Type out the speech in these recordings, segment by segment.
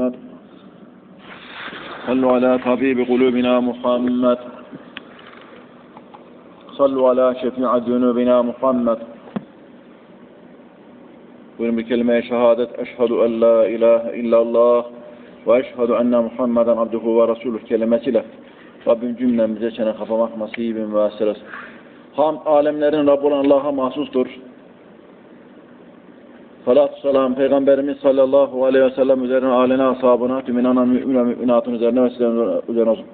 محمد صلوا على طبيب قلوبنا محمد صلوا على شفيع ذنوبنا محمد Buyurun bir kelime-i şehadet. Eşhedü en la ilahe illallah ve eşhedü enne Muhammeden abduhu ve resuluh kelimesiyle Rabbim cümlemize çene kapamak nasibin ve esresin. Hamd alemlerin Rabbi olan Allah'a mahsustur. Salatü selam Peygamberimiz sallallahu aleyhi ve sellem üzerine, alene, ashabına, tüm inanan mümin ve müminatın üzerine ve üzerine olsun.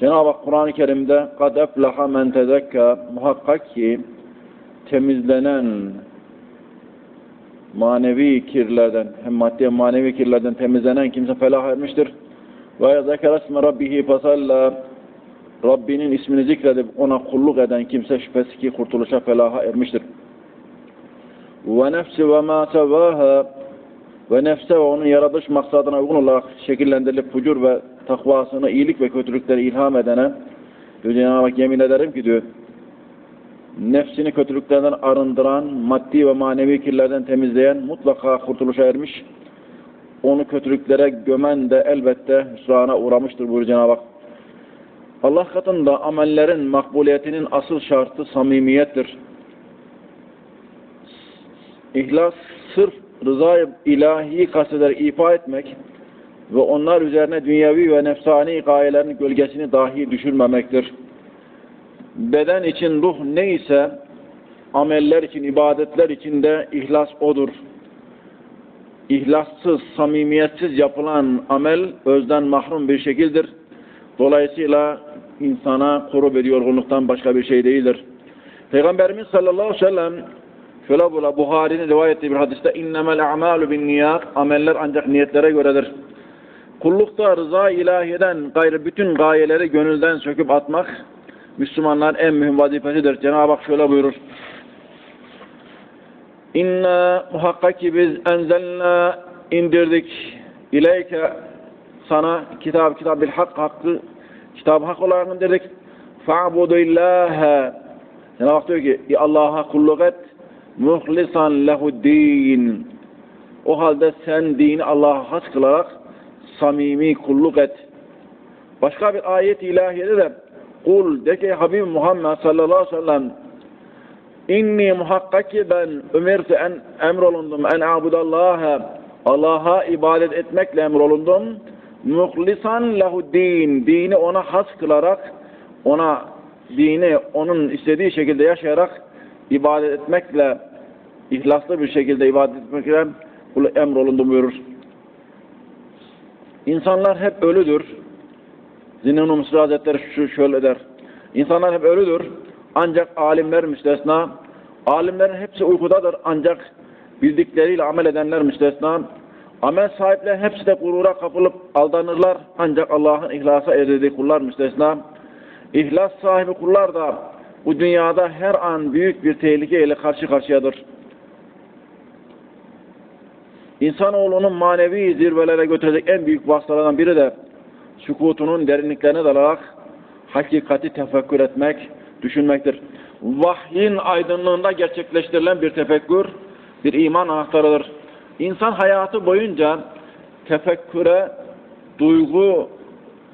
Cenab-ı Hak Kur'an-ı Kerim'de kad eflaha men muhakkak ki temizlenen manevi kirlerden hem maddi hem manevi kirlerden temizlenen kimse felah etmiştir. Ve zekere isme rabbihi fasalla Rabbinin ismini zikredip ona kulluk eden kimse şüphesiz ki kurtuluşa felaha ermiştir. Ve nefsi ve ma sevaha ve nefse ve onun yaratış maksadına uygun olarak şekillendirilip fucur ve takvasını iyilik ve kötülükleri ilham edene diyor Cenab-ı yemin ederim ki diyor nefsini kötülüklerden arındıran, maddi ve manevi kirlerden temizleyen mutlaka kurtuluşa ermiş. Onu kötülüklere gömen de elbette hüsrana uğramıştır buyuruyor Cenab-ı Hak. Allah katında amellerin makbuliyetinin asıl şartı samimiyettir. İhlas sırf rıza ilahi kasteder ifa etmek ve onlar üzerine dünyevi ve nefsani gayelerin gölgesini dahi düşürmemektir. Beden için ruh neyse ameller için, ibadetler için de ihlas odur. İhlassız, samimiyetsiz yapılan amel özden mahrum bir şekildir. Dolayısıyla insana kurup ediyor yorgunluktan başka bir şey değildir. Peygamberimiz sallallahu aleyhi ve sellem şöyle bula Buhari'nin rivayet ettiği bir hadiste innemel a'malu bin niyat ameller ancak niyetlere göredir. Kullukta rıza ilahiden gayrı bütün gayeleri gönülden söküp atmak Müslümanların en mühim vazifesidir. Cenab-ı Hak şöyle buyurur. İnna muhakkak ki biz enzelna indirdik ileyke sana kitab kitab bil hak hakkı kitab hak olarak indirdik. Fa'budillâhe Cenab-ı Hak diyor ki Allah'a kulluk et muhlisan lehu din o halde sen dini Allah'a has kılarak samimi kulluk et. Başka bir ayet ilahiyede de Kul de ki Habib Muhammed sallallahu aleyhi ve sellem İnni muhakkak ben ömerti en emrolundum en abudallâhe Allah'a ibadet etmekle emrolundum. Muhlisan lehu din. Dini ona has kılarak ona dini onun istediği şekilde yaşayarak ibadet etmekle ihlaslı bir şekilde ibadet etmekle emrolundum buyurur. İnsanlar hep ölüdür. Zinin-i Mısır Hazretleri şöyle der. İnsanlar hep ölüdür. Ancak alimler müstesna. Alimlerin hepsi uykudadır. Ancak bildikleriyle amel edenler müstesna. Amel sahipleri hepsi de gurura kapılıp aldanırlar. Ancak Allah'ın ihlasa erdirdiği kullar müstesna. İhlas sahibi kullar da bu dünyada her an büyük bir tehlike ile karşı karşıyadır. İnsanoğlunun manevi zirvelere götürecek en büyük vasıtalardan biri de sükutunun derinliklerine dalarak hakikati tefekkür etmek, düşünmektir. Vahyin aydınlığında gerçekleştirilen bir tefekkür, bir iman anahtarıdır. İnsan hayatı boyunca tefekküre, duygu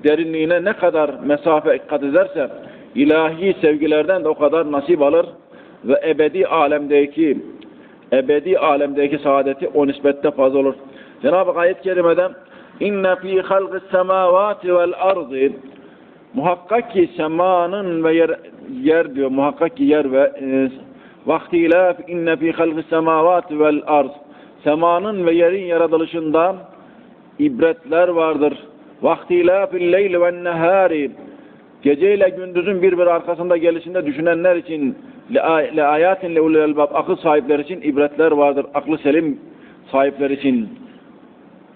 derinliğine ne kadar mesafe kat ederse, ilahi sevgilerden de o kadar nasip alır ve ebedi alemdeki ebedi alemdeki saadeti o nispette fazla olur. Cenab-ı Hak ayet-i kerimede İnne fî halqis semâvâti vel ardı Muhakkak ki semanın ve yer, yer diyor. Muhakkak ki yer ve e, vaktiyle inne fî halqis semâvâti vel arz Semanın ve yerin yaratılışında ibretler vardır. Vaktiyle fil leyli ve nehâri Gece ile gündüzün birbiri arkasında gelişinde düşünenler için le ayatin le ulul elbab akıl sahipleri için ibretler vardır. Aklı selim sahipleri için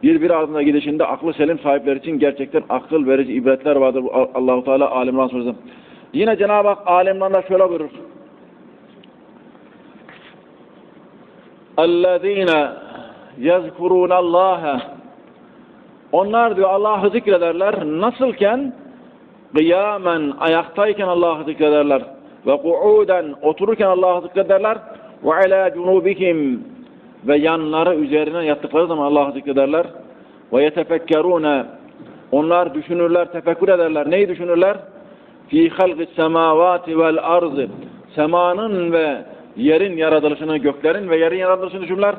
birbiri ardına gidişinde aklı selim sahipleri için gerçekten akıl verici ibretler vardır. Allahu Teala Alimran Suresi. Yine Cenab-ı Hak Alimran'da şöyle buyurur. اَلَّذ۪ينَ يَذْكُرُونَ اللّٰهَ Onlar diyor Allah'ı zikrederler. Nasılken? Kıyamen, ayaktayken Allah'ı zikrederler. Ve ku'uden, otururken Allah'ı zikrederler. Ve ala cunubihim ve yanları üzerine yattıkları zaman Allah'ı zikrederler. ve yetefekkerune onlar düşünürler, tefekkür ederler. Neyi düşünürler? Fi halqis semavati vel ardı. Semanın ve yerin yaratılışını, göklerin ve yerin yaratılışını düşünürler.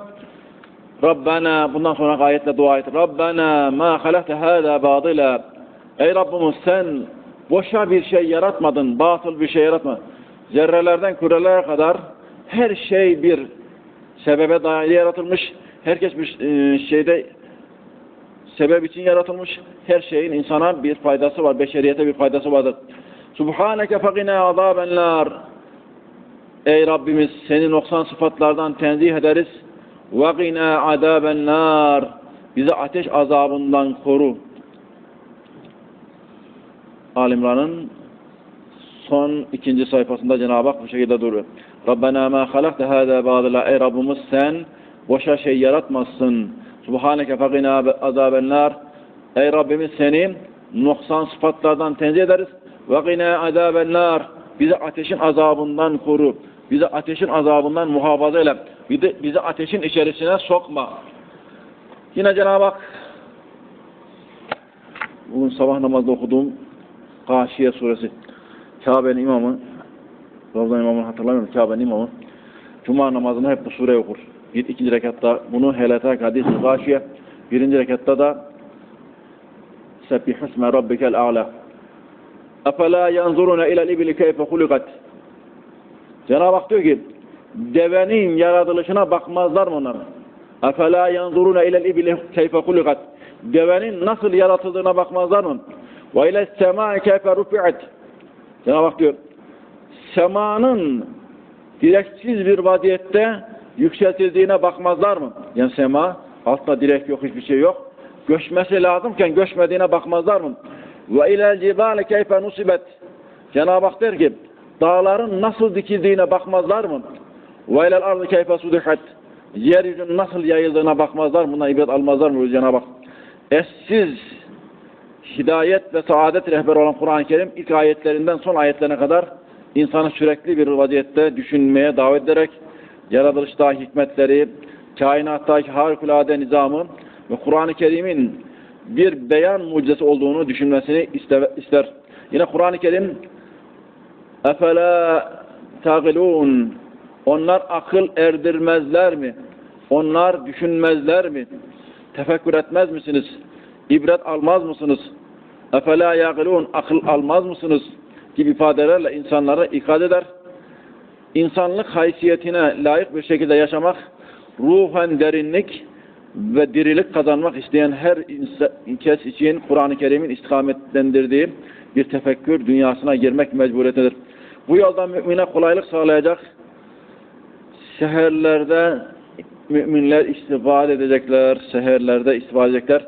Rabbena bundan sonra ayetle dua et. Rabbena ma halakte hâzâ bâdila. Ey Rabbimiz sen boşa bir şey yaratmadın, batıl bir şey yaratmadın. Zerrelerden kürelere kadar her şey bir sebebe dayalı yaratılmış. Herkes bir e, şeyde sebep için yaratılmış. Her şeyin insana bir faydası var, beşeriyete bir faydası vardır. Subhaneke fekina azaben nar. Ey Rabbimiz seni noksan sıfatlardan tenzih ederiz. Ve gina azaben nar. Bizi ateş azabından koru. Alimran'ın son ikinci sayfasında Cenab-ı Hak bu şekilde duruyor. Rabbena ma halakte hâzâ bâdila. Ey Rabbimiz sen boşa şey yaratmazsın. Subhaneke fekina azaben nar. Ey Rabbimiz seni noksan sıfatlardan tenzih ederiz. Ve gina azaben nar. Bizi ateşin azabından koru. Bizi ateşin azabından muhafaza eyle. Bizi ateşin içerisine sokma. Yine Cenab-ı Hak bugün sabah namazda okuduğum Gâşiye suresi Kabe'nin imamı Ravzan imamını hatırlamıyorum Kabe'nin imamı Cuma namazını hep bu sure okur. Bir ikinci rekatta bunu heletek hadis-i gâşiye birinci rekatta da Sebbihusme rabbikel a'la Efela yanzuruna ilel ibli keyfe hulikat Cenab-ı Hak diyor ki devenin yaratılışına bakmazlar mı onlar? Efela yanzuruna ilel ibli keyfe hulikat Devenin nasıl yaratıldığına bakmazlar mı? Ve ile semâ keyfe rufi'at Cenab-ı Hak diyor semanın direksiz bir vaziyette yükseltildiğine bakmazlar mı? Yani sema altta direk yok hiçbir şey yok. Göçmesi lazımken göçmediğine bakmazlar mı? Ve ilel cibâle keyfe nusibet Cenab-ı Hak der ki dağların nasıl dikildiğine bakmazlar mı? Ve ilel ardı keyfe sudihat yeryüzünün nasıl yayıldığına bakmazlar mı? Buna ibret almazlar mı? Cenab-ı Hak eşsiz hidayet ve saadet rehberi olan Kur'an-ı Kerim ilk ayetlerinden son ayetlerine kadar insanı sürekli bir vaziyette düşünmeye davet ederek yaratılıştaki hikmetleri, kainattaki harikulade nizamı ve Kur'an-ı Kerim'in bir beyan mucizesi olduğunu düşünmesini ister. Yine Kur'an-ı Kerim اَفَلَا تَغِلُونَ Onlar akıl erdirmezler mi? Onlar düşünmezler mi? Tefekkür etmez misiniz? İbret almaz mısınız? Efela yaqilun akıl almaz mısınız? gibi ifadelerle insanlara ikaz eder. İnsanlık haysiyetine layık bir şekilde yaşamak, ruhen derinlik ve dirilik kazanmak isteyen her kes için Kur'an-ı Kerim'in istikametlendirdiği bir tefekkür dünyasına girmek mecburiyetedir. Bu yoldan mümine kolaylık sağlayacak seherlerde müminler istifade edecekler, seherlerde istifade edecekler.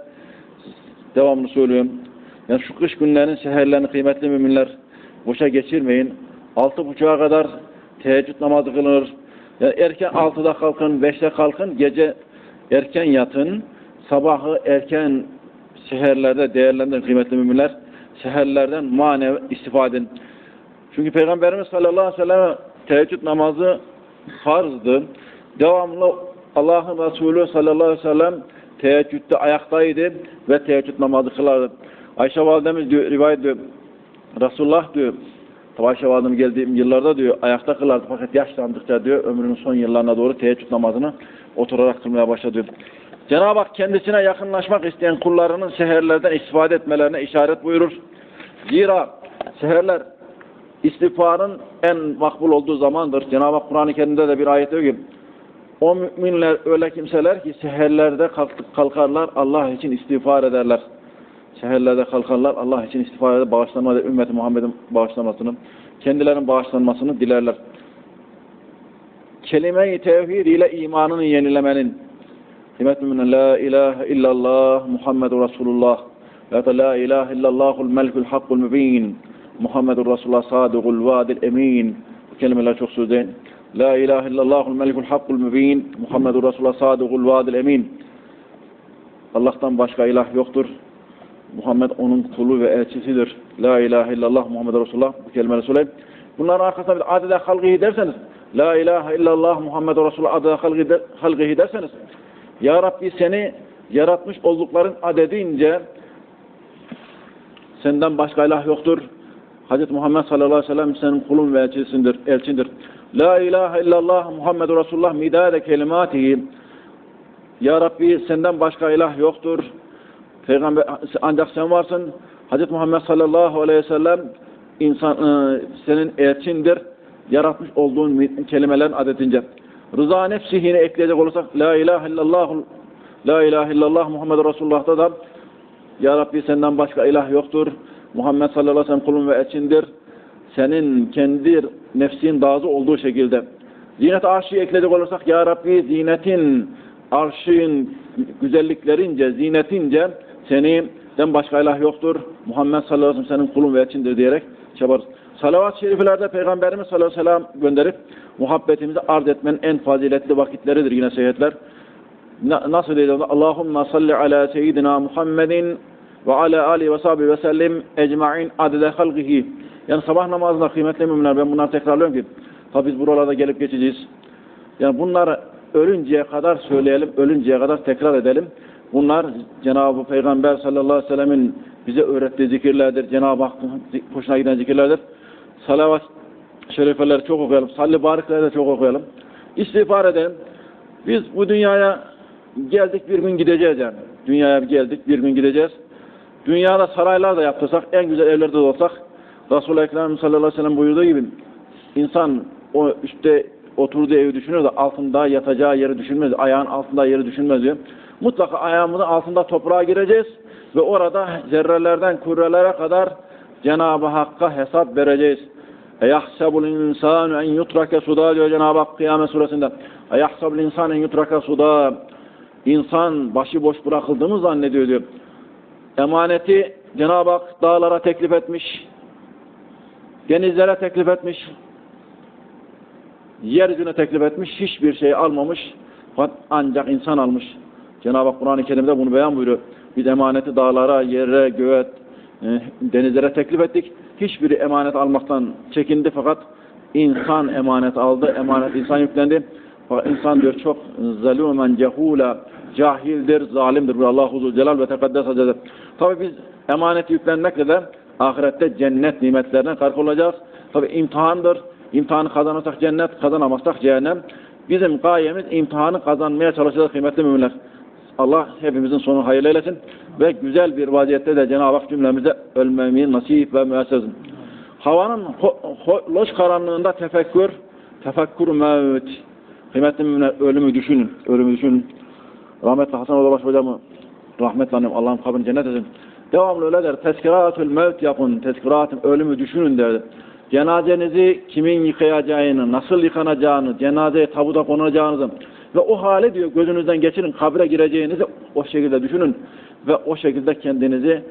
Devamlı söylüyorum. Yani şu kış günlerinin seherlerini kıymetli müminler boşa geçirmeyin. Altı buçuğa kadar teheccüd namazı kılınır. Yani erken altıda kalkın, beşte kalkın, gece erken yatın. Sabahı erken seherlerde değerlendirin kıymetli müminler. Seherlerden manevi istifade edin. Çünkü Peygamberimiz sallallahu aleyhi ve sellem teheccüd namazı farzdı. Devamlı Allah'ın Resulü sallallahu aleyhi ve sellem teheccüdde ayaktaydı ve teheccüd namazı kılardı. Ayşe validemiz diyor, rivayet ediyor. Resulullah diyor, Ayşe validem geldiğim yıllarda diyor, ayakta kılardı fakat yaşlandıkça diyor, ömrünün son yıllarına doğru teheccüd namazını oturarak kılmaya başladı diyor. Cenab-ı Hak kendisine yakınlaşmak isteyen kullarının seherlerden istifade etmelerine işaret buyurur. Zira seherler istiğfarın en makbul olduğu zamandır. Cenab-ı Hak Kur'an-ı Kerim'de de bir ayet diyor ki o müminler öyle kimseler ki seherlerde kalkarlar Allah için istiğfar ederler. Seherlerde kalkarlar Allah için istiğfar eder, bağışlanma eder, ümmeti Muhammed'in bağışlanmasını, kendilerinin bağışlanmasını dilerler. Kelime-i tevhid ile imanını yenilemenin kıymetli müminler La ilahe illallah Muhammedur Resulullah da La ilahe illallahul melkul hakkul mübin Muhammedur Resulullah sadıkul vadil emin bu kelimeler çok sözdeyin. La ilahe illallahul melikul hakkul mübin Muhammedur Resulullah sadıkul vadil emin Allah'tan başka ilah yoktur. Muhammed onun kulu ve elçisidir. La ilahe illallah Muhammed Resulullah bu kelimeleri söyleyeyim. Bunların arkasında bir adede halgihi derseniz La ilahe illallah Muhammed Resulullah adede halgihi derseniz Ya Rabbi seni yaratmış oldukların adedince senden başka ilah yoktur. Hz. Muhammed sallallahu aleyhi ve sellem senin kulun ve elçisindir, elçindir. La ilahe illallah Muhammedur Resulullah midade kelimatihi. Ya Rabbi senden başka ilah yoktur. Peygamber ancak sen varsın. Hz. Muhammed sallallahu aleyhi ve sellem insan e, senin elçindir. Yaratmış olduğun kelimelerin adetince. Rıza nefsihine ekleyecek olursak La ilahe illallah La ilahe illallah Muhammed Resulullah'ta da Ya Rabbi senden başka ilah yoktur. Muhammed sallallahu aleyhi ve sellem kulun ve elçindir. Senin kendi nefsin razı olduğu şekilde. Zinet arşı ekleyecek olursak Ya Rabbi zinetin arşın güzelliklerince, zinetince senden başka ilah yoktur. Muhammed sallallahu aleyhi ve sellem senin kulun ve elçindir diyerek çabarız. Salavat-ı şeriflerde Peygamberimiz sallallahu aleyhi ve sellem gönderip muhabbetimizi arz etmenin en faziletli vakitleridir yine seyyidler. Nasıl dedi? Allahümme salli ala seyyidina Muhammedin ve ala ali ve sahibi ve sellim ecma'in adede halgihi. Yani sabah namazında kıymetli müminler ben bunları tekrarlıyorum ki tabi biz buralarda gelip geçeceğiz. Yani bunları ölünceye kadar söyleyelim, ölünceye kadar tekrar edelim. Bunlar Cenab-ı Peygamber sallallahu aleyhi ve sellemin bize öğrettiği zikirlerdir. Cenab-ı Hakk'ın hoşuna giden zikirlerdir. Salavat şerifeleri çok okuyalım. Salli barikleri de çok okuyalım. İstiğfar edelim. Biz bu dünyaya geldik bir gün gideceğiz yani. Dünyaya geldik bir gün gideceğiz. Dünyada saraylar da yaptırsak, en güzel evlerde de olsak, Resul-i Ekrem sallallahu aleyhi ve sellem buyurduğu gibi insan o üstte oturduğu evi düşünür de altında yatacağı yeri düşünmez, ayağın altında yeri düşünmez diyor. Mutlaka ayağımızın altında toprağa gireceğiz ve orada zerrelerden kurelere kadar Cenab-ı Hakk'a hesap vereceğiz. Eyahsebul insanu en yutrake suda diyor Cenab-ı Hak Kıyamet suresinde. Eyahsebul insanu en yutrake suda. İnsan başıboş bırakıldığını zannediyor diyor. Emaneti Cenab-ı Hak dağlara teklif etmiş. Denizlere teklif etmiş. Yeryüzüne teklif etmiş. Hiçbir şey almamış. Ancak insan almış. Cenab-ı Hak Kur'an-ı Kerim'de bunu beyan buyuruyor. Biz emaneti dağlara, yere, göğe, e, denizlere teklif ettik. Hiçbiri emanet almaktan çekindi fakat insan emanet aldı. Emanet insan yüklendi. Fakat insan diyor çok zalumen cehula cahildir, zalimdir. Bu Allah Huzur Celal ve Tekaddes Hazretleri. Tabi biz emaneti yüklenmekle de ahirette cennet nimetlerine karşı olacağız. Tabi imtihandır. İmtihanı kazanırsak cennet, kazanamazsak cehennem. Bizim gayemiz imtihanı kazanmaya çalışacağız kıymetli müminler. Allah hepimizin sonu hayırlı eylesin ve güzel bir vaziyette de Cenab-ı Hak cümlemize ölmeyi nasip ve müesses. Havanın ho, ho, loş karanlığında tefekkür, tefekkür mevt. Kıymetli müminler ölümü düşünün, ölümü düşünün. Rahmetli Hasan Odabaş hocamı rahmetle annem Allah'ın kabrini cennet etsin. Devamlı öyle der. Tezkiratül mevt yapın. Tezkiratül ölümü düşünün derdi. Cenazenizi kimin yıkayacağını, nasıl yıkanacağını, cenazeye tabuda konacağınızı ve o hale diyor gözünüzden geçirin, kabre gireceğinizi o şekilde düşünün ve o şekilde kendinizi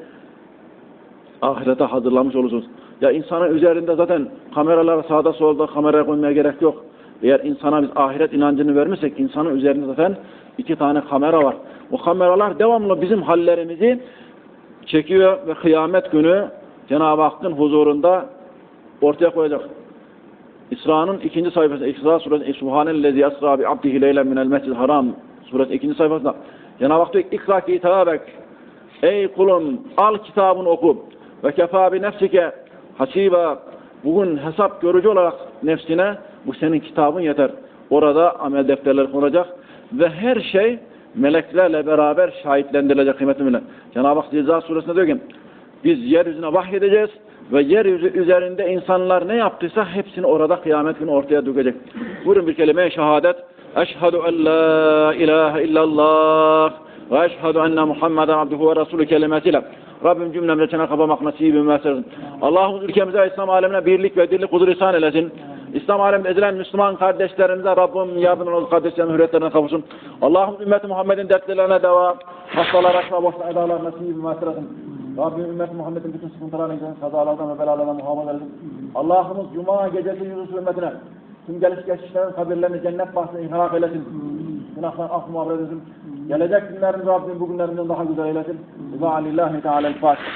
ahirete hazırlamış olursunuz. Ya insanın üzerinde zaten kameralar sağda solda kameraya koymaya gerek yok. Eğer insana biz ahiret inancını vermişsek insanın üzerinde zaten iki tane kamera var. O kameralar devamlı bizim hallerimizi çekiyor ve kıyamet günü Cenab-ı Hakk'ın huzurunda ortaya koyacak. İsra'nın ikinci sayfasında İsra suresi Subhanellezi esra bi abdihi leylen minel mescid haram suresi ikinci sayfasında Cenab-ı Hak diyor ikra kitabek Ey kulum al kitabını oku ve kefa bi nefsike hasiba bugün hesap görücü olarak nefsine bu senin kitabın yeter. Orada amel defterleri konacak ve her şey meleklerle beraber şahitlendirilecek kıymetli millet. Cenab-ı Hak Zilzal suresinde diyor ki biz yeryüzüne vahyedeceğiz ve yeryüzü üzerinde insanlar ne yaptıysa hepsini orada kıyamet günü ortaya dökecek. Buyurun bir kelime şehadet. Eşhedü en la ilahe illallah ve eşhedü enne Muhammeden abduhu ve resulü kelimesiyle Rabbim cümlemize çene kapamak nasibi müessesin. Allah'ımız ülkemize İslam alemine birlik ve dirlik huzur ihsan eylesin. İslam aleminde ezilen Müslüman kardeşlerimize Rabbim yardımcı olsun, kardeşlerin hürriyetlerine kavuşsun. Allah'ım ümmeti Muhammed'in dertlerine deva, hastalar açma, boşta edalar nasibi müessesin. Rabbim ümmet Muhammed'in bütün sıkıntılarına giden kazalardan ve belalardan muhafaza eylesin. Allah'ımız Cuma gecesi Yunus ümmetine tüm geliş geçişlerin kabirlerini cennet bahsine ihrak eylesin. Günahlarını affı mağfiret eylesin. Gelecek günlerin Rabbim bugünlerinden daha güzel eylesin. Ve alillahi teala'l-Fatiha.